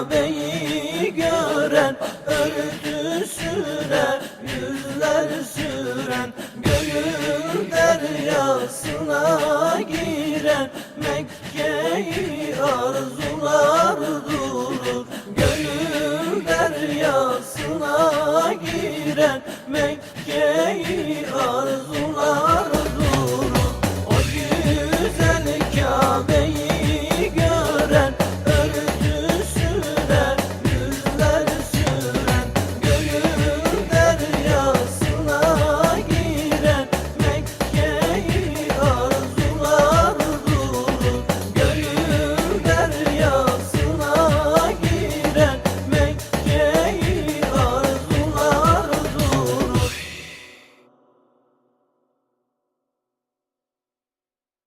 Kabe'yi gören ördü süre yüzler süren Göğün deryasına giren Mekke'yi arzular durur Göğün deryasına giren